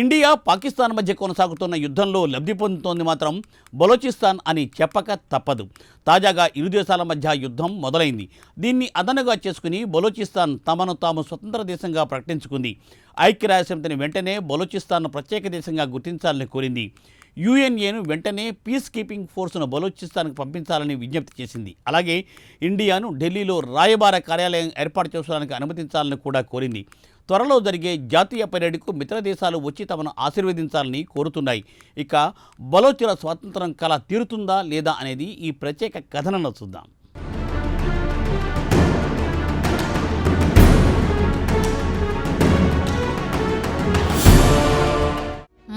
India Pakistan మధ్య కొనసాగుతున్న యుద్ధంలో లబ్ధి పొందుతోంది మాత్రం బలోచిస్తాన్ అని చెప్పక తప్పదు. తాజాగా ఇరు దేశాల మధ్య యుద్ధం మొదలైంది. దీన్ని అదనగా చేసుకుని బలోచిస్తాన్ తమను తాము స్వతంత్ర దేశంగా ప్రకటించుకుంది. ఐక్యరాజ్యసమితిని వెంటనే బలోచిస్తాన్ను ప్రత్యేక దేశంగా గుర్తించాలని కోరింది. యుఎన్ఏను వెంటనే పీస్ కీపింగ్ ఫోర్స్ను బలోచిస్తాన్కు పంపించాలని విజ్ఞప్తి చేసింది. అలాగే ఇండియాను ఢిల్లీలో రాయబార కార్యాలయం ఏర్పాటు చేసుకోవడానికి అనుమతించాలని కూడా కోరింది. త్వరలో జరిగే జాతీయ పర్యటనకు మిత్ర దేశాలు వచ్చి తమను ఆశీర్వదించాలని కోరుతున్నాయి. ఇక బలోచుల స్వాతంత్రం కళ తీరుతుందా లేదా అనేది ఈ ప్రత్యేక కథనంలో చూద్దాం.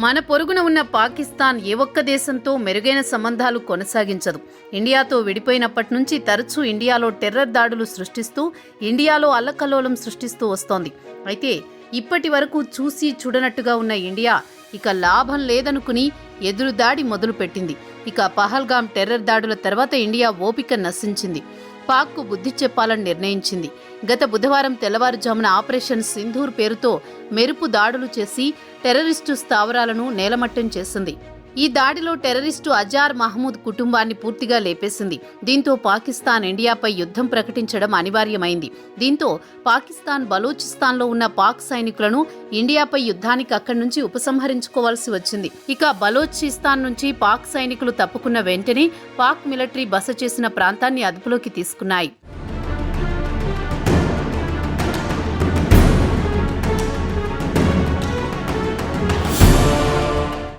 మన పొరుగున ఉన్న పాకిస్తాన్ ఏ ఒక్క దేశంతో మెరుగైన సంబంధాలు కొనసాగించదు. ఇండియాతో విడిపోయినప్పటి నుంచి తరచూ ఇండియాలో టెర్రర్ దాడులు సృష్టిస్తూ ఇండియాలో అల్లకల్లోలం సృష్టిస్తూ వస్తోంది. అయితే ఇప్పటి వరకు చూసి చూడనట్టుగా ఉన్న ఇండియా ఇక లాభం లేదనుకుని ఎదురు దాడి మొదలుపెట్టింది. ఇక పహల్గామ్ టెర్రర్ దాడుల తర్వాత ఇండియా ఓపిక నశించింది. పాక్కు బుద్ధి చెప్పాలని నిర్ణయించింది. గత బుధవారం తెల్లవారుజామున ఆపరేషన్ సింధూర్ పేరుతో మెరుపు దాడులు చేసి టెర్రరిస్టు స్థావరాలను నేలమట్టం చేసింది. ఈ దాడిలో టెర్రరిస్టు అజార్ మహమూద్ కుటుంబాన్ని పూర్తిగా లేపేసింది. దీంతో పాకిస్తాన్ ఇండియాపై యుద్ధం ప్రకటించడం అనివార్యమైంది. దీంతో పాకిస్తాన్ బలూచిస్తాన్లో ఉన్న పాక్ సైనికులను ఇండియాపై యుద్ధానికి అక్కడి నుంచి ఉపసంహరించుకోవాల్సి వచ్చింది. ఇక బలోచిస్తాన్ నుంచి పాక్ సైనికులు తప్పుకున్న వెంటనే పాక్ మిలిటరీ బస చేసిన ప్రాంతాన్ని అదుపులోకి తీసుకున్నాయి.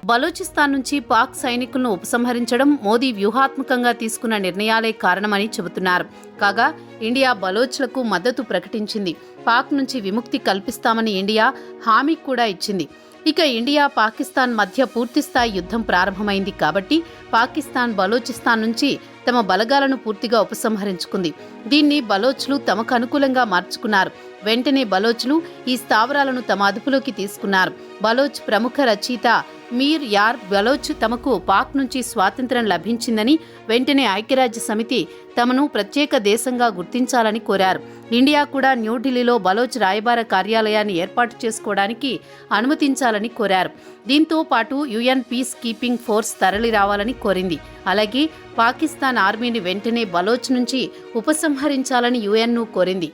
బలూచిస్తాన్ నుంచి పాక్ సైనికులను ఉపసంహరించడం మోదీ వ్యూహాత్మకంగా తీసుకున్న నిర్ణయాలే కారణమని చెబుతున్నారు. కాగా ఇండియా బలోచ్లకు మద్దతు ప్రకటించింది. పాక్ నుంచి విముక్తి కల్పిస్తామని ఇండియా హామీ కూడా ఇచ్చింది. ఇక ఇండియా పాకిస్తాన్ మధ్య పూర్తిస్థాయి యుద్ధం ప్రారంభమైంది కాబట్టి పాకిస్తాన్ బలోచిస్తాన్ నుంచి తమ బలగాలను పూర్తిగా ఉపసంహరించుకుంది. దీన్ని బలోచ్లు తమకు అనుకూలంగా మార్చుకున్నారు. వెంటనే బలోచ్లు ఈ స్థావరాలను తమ అదుపులోకి తీసుకున్నారు. బలోచ్ ప్రముఖ రచయిత మీర్ యార్ బలోచ్ తమకు పాక్ నుంచి స్వాతంత్ర్యం లభించిందని వెంటనే ఐక్యరాజ్య సమితి తమను ప్రత్యేక దేశంగా గుర్తించాలని కోరారు. ఇండియా కూడా న్యూఢిల్లీలో బలోచ్ రాయబార కార్యాలయాన్ని ఏర్పాటు చేసుకోవడానికి అనుమతించాలని కోరారు. దీంతో పాటు యుఎన్ పీస్ కీపింగ్ ఫోర్స్ తరలి రావాలని కోరింది. అలాగే పాకిస్తాన్ ఆర్మీని వెంటనే బలోచ్ నుంచి ఉపసంహరించాలని యుఎన్ను కోరింది.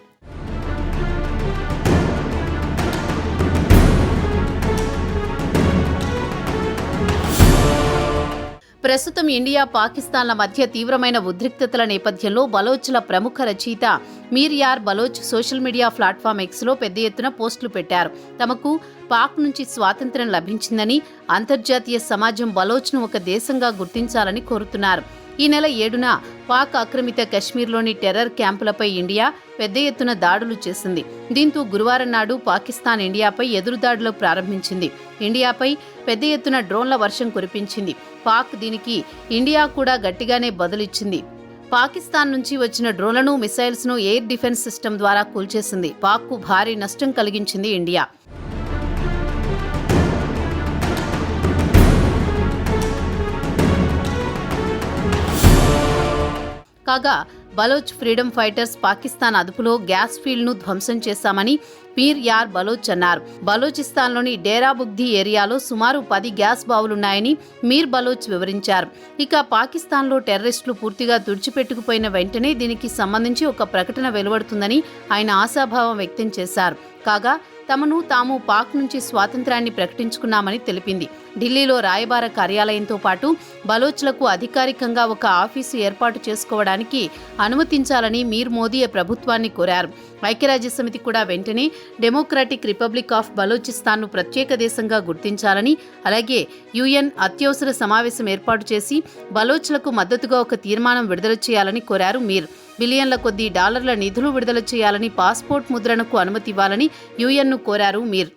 ప్రస్తుతం ఇండియా పాకిస్తాన్ల మధ్య తీవ్రమైన ఉద్రిక్తతల నేపథ్యంలో బలోచ్ల ప్రముఖ రచయిత Mir Yar Baloch social media platform ఎక్స్లో పెద్ద ఎత్తున పోస్టులు పెట్టారు. తమకు పాక్ నుంచి స్వాతంత్ర్యం లభించిందని అంతర్జాతీయ సమాజం బలోచ్ను ఒక దేశంగా గుర్తించాలని కోరుతున్నారు. ఈ నెల ఏడున పాక్ ఆక్రమిత కశ్మీర్లోని టెర్రర్ క్యాంపులపై ఇండియా పెద్ద ఎత్తున దాడులు చేసింది. దీంతో గురువారం నాడు పాకిస్తాన్ ఇండియాపై ఎదురుదాడులు ప్రారంభించింది. ఇండియాపై పెద్ద ఎత్తున డ్రోన్ల వర్షం కురిపించింది. పాక్ దీనికి ఇండియా కూడా గట్టిగానే బదులిచ్చింది. పాకిస్తాన్ నుంచి వచ్చిన డ్రోన్లను మిసైల్స్ను ఎయిర్ డిఫెన్స్ సిస్టమ్ ద్వారా కూల్చేసింది. పాక్కు భారీ నష్టం కలిగించింది ఇండియా. కాగా బలోచ్ ఫ్రీడమ్ ఫైటర్స్ పాకిస్తాన్ అదుపులో గ్యాస్ ఫీల్డ్ను ధ్వంసం చేశామని పీర్ యార్ బలోచ్ అన్నారు. బలోచిస్తాన్లోని డేరాబుగ్ది ఏరియాలో సుమారు పది గ్యాస్ బావులున్నాయని మీర్ బలోచ్ వివరించారు. ఇక పాకిస్తాన్లో టెర్రరిస్టులు పూర్తిగా తుడిచిపెట్టుకుపోయిన వెంటనే దీనికి సంబంధించి ఒక ప్రకటన వెలువడుతుందని ఆయన ఆశాభావం వ్యక్తం చేశారు. కాగా తమను తాము పాక్ నుంచి స్వాతంత్రాన్ని ప్రకటించుకున్నామని తెలిపింది. ఢిల్లీలో రాయబార కార్యాలయంతో పాటు బలోచ్లకు అధికారికంగా ఒక ఆఫీసు ఏర్పాటు చేసుకోవడానికి అనుమతించాలని మీర్ మోదీ ప్రభుత్వాన్ని కోరారు. ఐక్యరాజ్య సమితి కూడా వెంటనే డెమోక్రాటిక్ రిపబ్లిక్ ఆఫ్ బలోచిస్తాన్ను ప్రత్యేక దేశంగా గుర్తించాలని అలాగే యుఎన్ అత్యవసర సమావేశం ఏర్పాటు చేసి బలోచ్లకు మద్దతుగా ఒక తీర్మానం విడుదల చేయాలని కోరారు మీర్. బిలియన్ల కొద్దీ డాలర్ల నిధులు విడుదల చేయాలని పాస్పోర్ట్ ముద్రణకు అనుమతి ఇవ్వాలని యుఎన్ను కోరారు మీర్.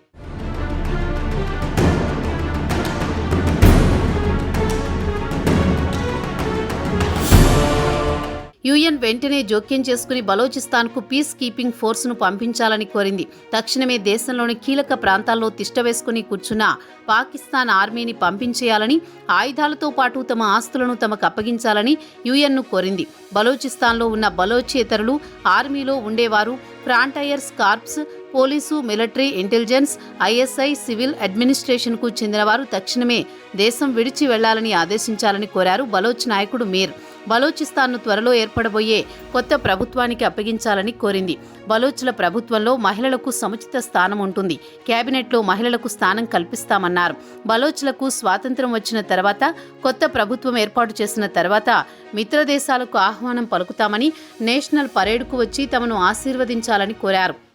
యుఎన్ వెంటనే జోక్యం చేసుకుని బలోచిస్తాన్కు పీస్ కీపింగ్ ఫోర్స్ను పంపించాలని కోరింది. తక్షణమే దేశంలోని కీలక ప్రాంతాల్లో తిష్టవేసుకుని కూర్చున్న పాకిస్తాన్ ఆర్మీని పంపించేయాలని ఆయుధాలతో పాటు తమ ఆస్తులను తమకు అప్పగించాలని యుఎన్ను కోరింది. బలోచిస్తాన్లో ఉన్న బలోచేతరులు ఆర్మీలో ఉండేవారు frontiers corps police military intelligence ISI civil అడ్మినిస్ట్రేషన్కు చెందినవారు తక్షణమే దేశం విడిచి వెళ్ళాలని ఆదేశించాలని కోరారు బలోచ్ నాయకుడు మీర్. బలోచిస్తాన్ను త్వరలో ఏర్పడబోయే కొత్త ప్రభుత్వానికి అప్పగించాలని కోరింది. బలోచ్ల ప్రభుత్వంలో మహిళలకు సముచిత స్థానం ఉంటుంది. కేబినెట్లో మహిళలకు స్థానం కల్పిస్తామన్నారు. బలోచ్లకు స్వాతంత్రం వచ్చిన తర్వాత కొత్త ప్రభుత్వం ఏర్పాటు చేసిన తర్వాత మిత్రదేశాలకు ఆహ్వానం పలుకుతామని నేషనల్ పరేడ్కు వచ్చి తమను ఆశీర్వదించాలని కోరారు.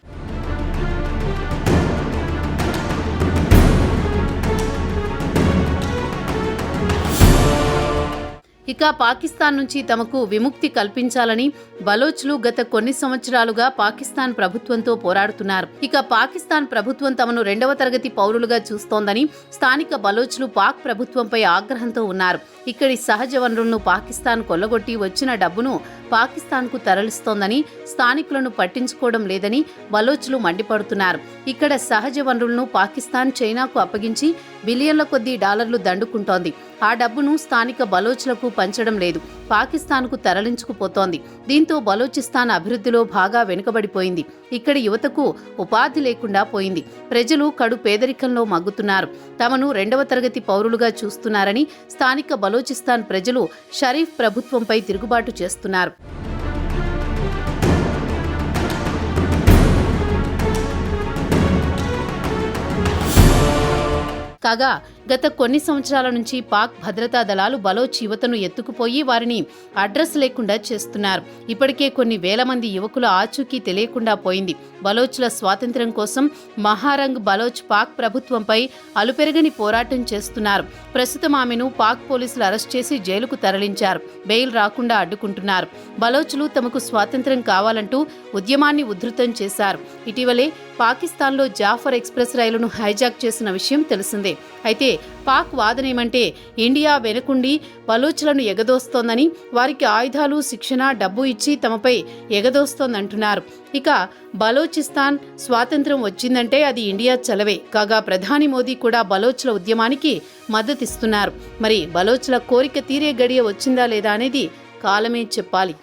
ఇక పాకిస్తాన్ నుంచి తమకు విముక్తి కల్పించాలని బలోచ్లు గత కొన్ని సంవత్సరాలుగా పాకిస్తాన్ ప్రభుత్వంతో పోరాడుతున్నారు. ఇక పాకిస్తాన్ ప్రభుత్వం తమను రెండవ తరగతి పౌరులుగా చూస్తోందని స్థానిక బలోచ్లు పాక్ ప్రభుత్వంపై ఆగ్రహంతో ఉన్నారు. ఇక్కడి సహజ వనరులను పాకిస్తాన్ కొల్లగొట్టి వచ్చిన డబ్బును పాకిస్తాన్కు తరలిస్తోందని స్థానికులను పట్టించుకోవడం లేదని బలోచ్లు మండిపడుతున్నారు. ఇక్కడ సహజ వనరులను పాకిస్తాన్ చైనాకు అప్పగించి బిలియన్ల కొద్దీ డాలర్లు దండుకుంటోంది. ఆ డబ్బును స్థానిక బలోచ్లకు పంచడం లేదు. పాకిస్తాన్కు తరలించుకుపోతోంది. దీంతో బలోచిస్తాన్ అభివృద్ధిలో బాగా వెనుకబడిపోయింది. ఇక్కడ యువతకు ఉపాధి లేకుండా పోయింది. ప్రజలు కడు పేదరికంలో మగ్గుతున్నారు. తమను రెండవ తరగతి పౌరులుగా చూస్తున్నారని స్థానిక బలోచిస్తాన్ ప్రజలు షరీఫ్ ప్రభుత్వంపై తిరుగుబాటు చేస్తున్నారు. కాగా గత కొన్ని సంవత్సరాల నుంచి పాక్ భద్రతా దళాలు బలోచ్ యువతను ఎత్తుకుపోయి వారిని అడ్రస్ లేకుండా చేస్తున్నారు. ఇప్పటికే కొన్ని వేల మంది యువకుల ఆచూకీ తెలియకుండా పోయింది. బలోచ్ల స్వాతంత్ర్యం కోసం మహారంగ్ బలోచ్ పాక్ ప్రభుత్వంపై అలుపెరగని పోరాటం చేస్తున్నారు. ప్రస్తుతం ఆమెను పాక్ పోలీసులు అరెస్ట్ చేసి జైలుకు తరలించారు. బెయిల్ రాకుండా అడ్డుకుంటున్నారు. బలోచ్లు తమకు స్వాతంత్ర్యం కావాలంటూ ఉద్యమాన్ని ఉధృతం చేశారు. ఇటీవలే పాకిస్తాన్లో జాఫర్ ఎక్స్ప్రెస్ రైలును హైజాక్ చేసిన విషయం తెలిసిందే. అయితే పాక్ వాదనేమంటే ఇండియా వెనుకుండి బలూచ్లను ఎగదోస్తోందని వారికి ఆయుధాలు శిక్షణ డబ్బు ఇచ్చి తమపై ఎగదోస్తోందంటున్నారు. ఇక బలోచిస్తాన్ స్వాతంత్రం వచ్చిందంటే అది ఇండియా చలవే. కాగా ప్రధాని మోదీ కూడా బలోచ్ల ఉద్యమానికి మద్దతిస్తున్నారు. మరి బలోచ్ల కోరిక తీరే గడియ వచ్చిందా లేదా అనేది కాలమే చెప్పాలి.